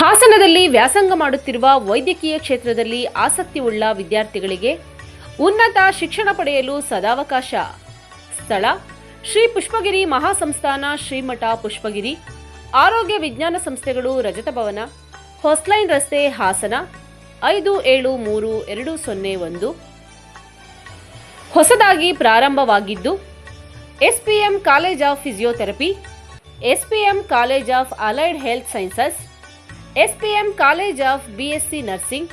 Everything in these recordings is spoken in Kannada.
ಹಾಸನದಲ್ಲಿ ವ್ಯಾಸಂಗ ಮಾಡುತ್ತಿರುವ ವೈದ್ಯಕೀಯ ಕ್ಷೇತ್ರದಲ್ಲಿ ಆಸಕ್ತಿ ಉಳ್ಳ ವಿದ್ಯಾರ್ಥಿಗಳಿಗೆ ಉನ್ನತ ಶಿಕ್ಷಣ ಪಡೆಯಲು ಸದಾವಕಾಶ. ಸ್ಥಳ, ಶ್ರೀ ಪುಷ್ಪಗಿರಿ ಮಹಾಸಂಸ್ಥಾನ, ಶ್ರೀಮಠ ಪುಷ್ಪಗಿರಿ, ಆರೋಗ್ಯ ವಿಜ್ಞಾನ ಸಂಸ್ಥೆಗಳು ರಜತ ಭವನ, ಹೊಸ್ಲೈನ್ ರಸ್ತೆ ಹಾಸನ, ಐದು ಏಳು ಮೂರು ಎರಡು ಸೊನ್ನೆ ಒಂದು. ಹೊಸದಾಗಿ ಪ್ರಾರಂಭವಾಗಿದ್ದು, SPM college of physiotherapy, SPM college of allied health sciences SPM college of BSc nursing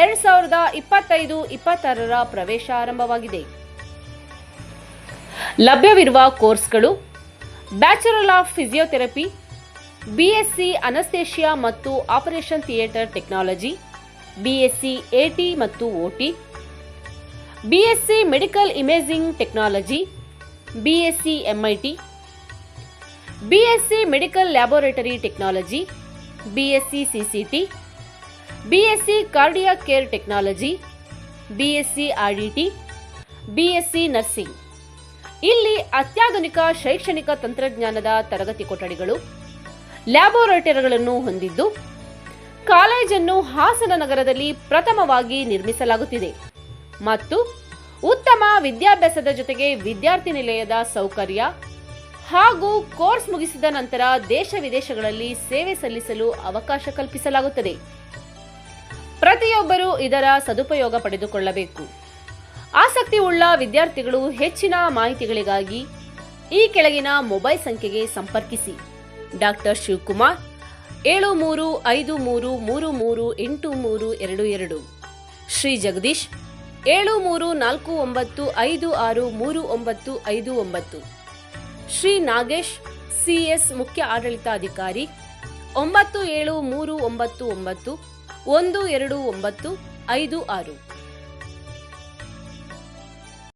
ಎರಡು ಸಾವಿರದ ಇಪ್ಪತ್ತೈದು ಇಪ್ಪತ್ತಾರರ ಪ್ರವೇಶ ಆರಂಭವಾಗಿದೆ. ಲಭ್ಯವಿರುವ ಕೋರ್ಸ್ಗಳು bachelor of physiotherapy, BSc anaesthesia ಮತ್ತು operation theatre technology, BSc AT ಮತ್ತು OT BSc medical imaging technology, BSc MIT BSc medical laboratory technology BSc CCT BSc cardiac care technology BSc RDT BSc nursing ಇಲ್ಲಿ ಅತ್ಯಾಧುನಿಕ ಶೈಕ್ಷಣಿಕ ತಂತ್ರಜ್ಞಾನದ ತರಗತಿ ಕೊಠಡಿಗಳು, ಲ್ಯಾಬೋರೇಟರಿಗಳನ್ನು ಹೊಂದಿದ್ದು, ಕಾಲೇಜನ್ನು ಹಾಸನ ನಗರದಲ್ಲಿ ಪ್ರಥಮವಾಗಿ ನಿರ್ಮಿಸಲಾಗುತ್ತಿದೆ ಮತ್ತು ಉತ್ತಮ ವಿದ್ಯಾಭ್ಯಾಸದ ಜೊತೆಗೆ ವಿದ್ಯಾರ್ಥಿ ನಿಲಯದ ಸೌಕರ್ಯ ಹಾಗೂ ಕೋರ್ಸ್ ಮುಗಿಸಿದ ನಂತರ ದೇಶ ವಿದೇಶಗಳಲ್ಲಿ ಸೇವೆ ಸಲ್ಲಿಸಲು ಅವಕಾಶ ಕಲ್ಪಿಸಲಾಗುತ್ತದೆ. ಪ್ರತಿಯೊಬ್ಬರೂ ಇದರ ಸದುಪಯೋಗ ಪಡೆದುಕೊಳ್ಳಬೇಕು. ಆಸಕ್ತಿ ಉಳ್ಳ ವಿದ್ಯಾರ್ಥಿಗಳು ಹೆಚ್ಚಿನ ಮಾಹಿತಿಗಳಿಗಾಗಿ ಈ ಕೆಳಗಿನ ಮೊಬೈಲ್ ಸಂಖ್ಯೆಗೆ ಸಂಪರ್ಕಿಸಿ. ಡಾಕ್ಟರ್ ಶಿವಕುಮಾರ್, ಏಳು ಮೂರು ಐದು ಮೂರು ಮೂರು ಮೂರು ಎಂಟು ಮೂರು ಎರಡು ಎರಡು. ಶ್ರೀ ಜಗದೀಶ್, ಏಳು ಮೂರು ನಾಲ್ಕು ಒಂಬತ್ತು ಐದು ಆರು ಮೂರು ಒಂಬತ್ತು ಐದು ಒಂಬತ್ತು. ಶ್ರೀ ನಾಗೇಶ್ ಸಿಎಸ್ ಮುಖ್ಯ ಆಡಳಿತಾಧಿಕಾರಿ, ಒಂಬತ್ತು ಏಳು ಮೂರು ಒಂಬತ್ತು ಒಂಬತ್ತು, ಒಂದು ಎರಡು ಒಂಬತ್ತು ಐದು ಆರು.